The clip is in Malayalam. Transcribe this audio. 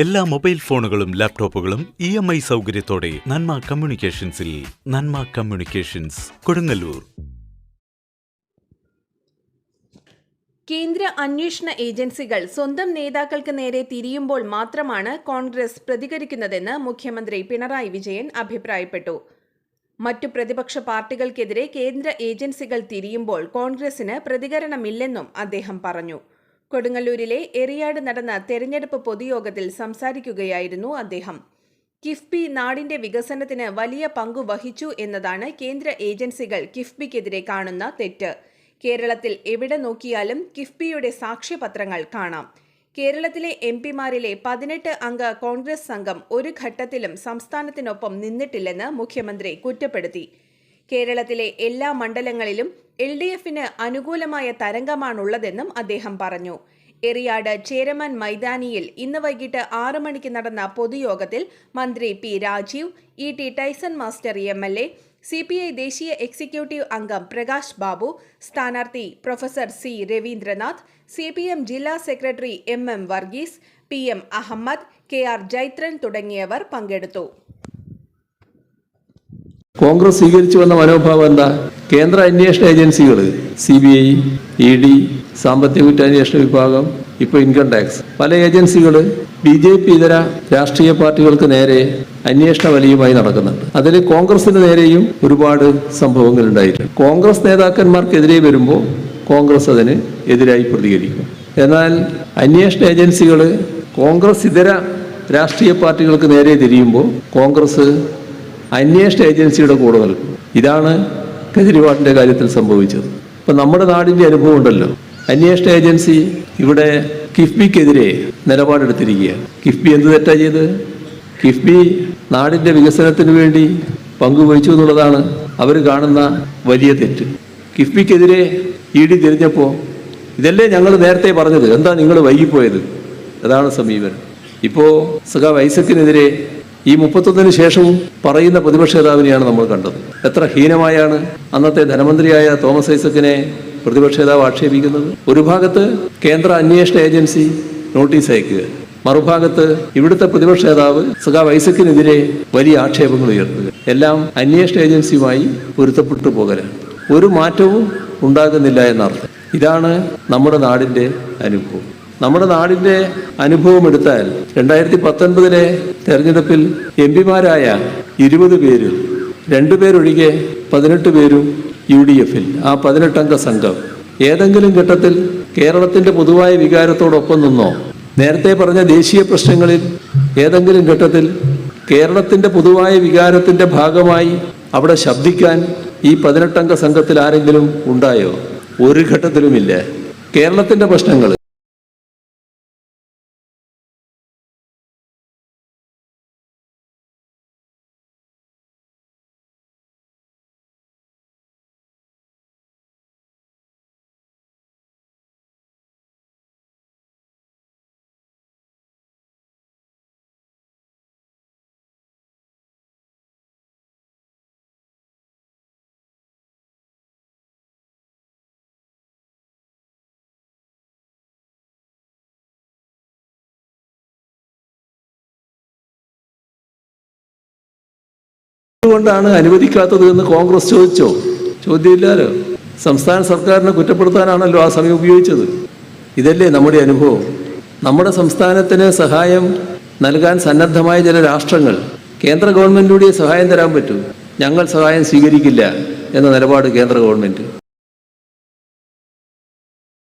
എല്ലാ മൊബൈൽ ഫോണുകളും ലാപ്ടോപ്പുകളും ഇ എം ഐ സൗകര്യത്തോടെ നന്മ കമ്മ്യൂണിക്കേഷൻസിൽ നന്മ കമ്മ്യൂണിക്കേഷൻസ് കൊടുങ്ങല്ലൂർ. കേന്ദ്ര അന്വേഷണ ഏജൻസികൾ സ്വന്തം നേതാക്കൾക്ക് നേരെ തിരിയുമ്പോൾ മാത്രമാണ് കോൺഗ്രസ് പ്രതികരിക്കുന്നതെന്ന് മുഖ്യമന്ത്രി പിണറായി വിജയൻ അഭിപ്രായപ്പെട്ടു. മറ്റു പ്രതിപക്ഷ പാർട്ടികൾക്കെതിരെ കേന്ദ്ര ഏജൻസികൾ തിരിയുമ്പോൾ കോൺഗ്രസിന് പ്രതികരണമില്ലെന്നും അദ്ദേഹം പറഞ്ഞു. കൊടുങ്ങല്ലൂരിലെ എറിയാട് നടന്ന തെരഞ്ഞെടുപ്പ് പൊതുയോഗത്തിൽ സംസാരിക്കുകയായിരുന്നു അദ്ദേഹം. കിഫ്ബി നാടിന്റെ വികസനത്തിന് വലിയ പങ്കു വഹിച്ചു എന്നതാണ് കേന്ദ്ര ഏജൻസികൾ കിഫ്ബിക്കെതിരെ കാണുന്ന തെറ്റ്. കേരളത്തിൽ എവിടെ നോക്കിയാലും കിഫ്ബിയുടെ സാക്ഷ്യപത്രങ്ങൾ കാണാം. കേരളത്തിലെ എം പിമാരിലെ പതിനെട്ട് അംഗ കോൺഗ്രസ് സംഘം ഒരു ഘട്ടത്തിലും സംസ്ഥാനത്തിനൊപ്പം നിന്നിട്ടില്ലെന്ന് മുഖ്യമന്ത്രി കുറ്റപ്പെടുത്തി. കേരളത്തിലെ എല്ലാ മണ്ഡലങ്ങളിലും എൽ ഡി എഫിന് അനുകൂലമായ തരംഗമാണുള്ളതെന്നും അദ്ദേഹം പറഞ്ഞു. എറിയാട് ചേരമാൻ മൈതാനിയിൽ ഇന്ന് വൈകിട്ട് ആറു മണിക്ക് നടന്ന പൊതുയോഗത്തിൽ മന്ത്രി P Rajeev E T Tyson master M L A C P I ദേശീയ എക്സിക്യൂട്ടീവ് അംഗം പ്രകാശ് ബാബു സ്ഥാനാർത്ഥി professor C Raveendranath C P M ജില്ലാ secretary M M Varghese P M Ahammed K R Jaithran തുടങ്ങിയവർ പങ്കെടുത്തു. കോൺഗ്രസ് സ്വീകരിച്ചു വന്ന മനോഭാവം എന്താ? കേന്ദ്ര അന്വേഷണ ഏജൻസികൾ C B I E D സാമ്പത്തിക കുറ്റാന്വേഷണ വിഭാഗം ഇപ്പൊ ഇൻകം ടാക്സ്. പല ഏജൻസികൾ ബി ജെ പി ഇതര രാഷ്ട്രീയ പാർട്ടികൾക്ക് നേരെ അന്വേഷണ വലിയുമായി നടക്കുന്നുണ്ട്. അതിൽ കോൺഗ്രസിന് നേരെയും ഒരുപാട് സംഭവങ്ങൾ ഉണ്ടായിട്ടുണ്ട്. കോൺഗ്രസ് നേതാക്കന്മാർക്കെതിരെ വരുമ്പോൾ കോൺഗ്രസ് അതിന് എതിരായി പ്രതികരിക്കും. എന്നാൽ അന്വേഷണ ഏജൻസികൾ കോൺഗ്രസ് ഇതര രാഷ്ട്രീയ പാർട്ടികൾക്ക് നേരെ തിരിയുമ്പോൾ കോൺഗ്രസ് അന്വേഷണ ഏജൻസിയുടെ കൂടെ നിൽക്കും ഇതാണ് കെജ്രിവാളിന്റെ കാര്യത്തിൽ സംഭവിച്ചത്. ഇപ്പൊ നമ്മുടെ നാടിന്റെ അനുഭവം ഉണ്ടല്ലോ. അന്വേഷണ ഏജൻസി ഇവിടെ കിഫ്ബിക്കെതിരെ നിലപാടെടുത്തിരിക്കുകയാണ്. കിഫ്ബി എന്ത് തെറ്റാ ചെയ്ത് കിഫ്ബി നാടിന്റെ വികസനത്തിന് വേണ്ടി പങ്കുവഹിച്ചു എന്നുള്ളതാണ് അവർ കാണുന്ന വലിയ തെറ്റ്. കിഫ്ബിക്കെതിരെ ഇ ഡി തിരിഞ്ഞപ്പോൾ ഇതല്ലേ ഞങ്ങൾ നേരത്തെ പറഞ്ഞത്? എന്താ നിങ്ങൾ വൈകിപ്പോയത്? അതാണ് സമീപനം. ഇപ്പോ സഖാവ് ഐസക്കിനെതിരെ ഈ മുപ്പത്തൊന്നിന് ശേഷവും പറയുന്ന പ്രതിപക്ഷ നേതാവിനെയാണ് നമ്മൾ കണ്ടത്. എത്ര ഹീനമായാണ് അന്നത്തെ ധനമന്ത്രിയായ തോമസ് ഐസക്കിനെ പ്രതിപക്ഷ നേതാവ് ആക്ഷേപിക്കുന്നത്. ഒരു ഭാഗത്ത് കേന്ദ്ര അന്വേഷണ ഏജൻസി നോട്ടീസ് അയക്കുക. മറുഭാഗത്ത് ഇവിടുത്തെ പ്രതിപക്ഷ നേതാവ് സഖാവ് ഐസക്കിനെതിരെ വലിയ ആക്ഷേപങ്ങൾ ഉയർത്തുക. എല്ലാം അന്വേഷണ ഏജൻസിയുമായി പൊരുത്തപ്പെട്ടു പോകലാണ്. ഒരു മാറ്റവും ഉണ്ടാകുന്നില്ല എന്നർത്ഥം. ഇതാണ് നമ്മുടെ നാടിന്റെ അനുഭവം. നമ്മുടെ നാടിന്റെ അനുഭവം എടുത്താൽ രണ്ടായിരത്തി പത്തൊൻപതിലെ തെരഞ്ഞെടുപ്പിൽ എം പിമാരായ ഇരുപത് പേരിൽ രണ്ടുപേരൊഴികെ പതിനെട്ട് പേരും യു ഡി എഫിൽ. ആ പതിനെട്ടംഗ സംഘം ഏതെങ്കിലും ഘട്ടത്തിൽ കേരളത്തിന്റെ പൊതുവായ വികാരത്തോടൊപ്പം നിന്നോ നേരത്തെ പറഞ്ഞ ദേശീയ പ്രശ്നങ്ങളിൽ ഏതെങ്കിലും ഘട്ടത്തിൽ കേരളത്തിന്റെ പൊതുവായ വികാരത്തിന്റെ ഭാഗമായി അവിടെ ശബ്ദിക്കാൻ ഈ പതിനെട്ടംഗ സംഘത്തിൽ ആരെങ്കിലും ഉണ്ടായോ? ഒരു ഘട്ടത്തിലുമില്ല. കേരളത്തിന്റെ പ്രശ്നങ്ങൾ എന്തുകൊണ്ടാണ് അനുവദിക്കാത്തത് എന്ന് കോൺഗ്രസ് ചോദിച്ചോ? ചോദ്യമില്ലാലോ? സംസ്ഥാന സർക്കാരിനെ കുറ്റപ്പെടുത്താനാണല്ലോ ആ സമയം ഉപയോഗിച്ചത്. ഇതല്ലേ നമ്മുടെ അനുഭവം. നമ്മുടെ സംസ്ഥാനത്തിന് സഹായം നൽകാൻ സന്നദ്ധമായ ചില രാഷ്ട്രങ്ങൾ കേന്ദ്ര ഗവൺമെന്റിലൂടെ സഹായം തരാൻ പറ്റൂ. ഞങ്ങൾ സഹായം സ്വീകരിക്കില്ല എന്ന നിലപാട് കേന്ദ്ര ഗവൺമെന്റ്.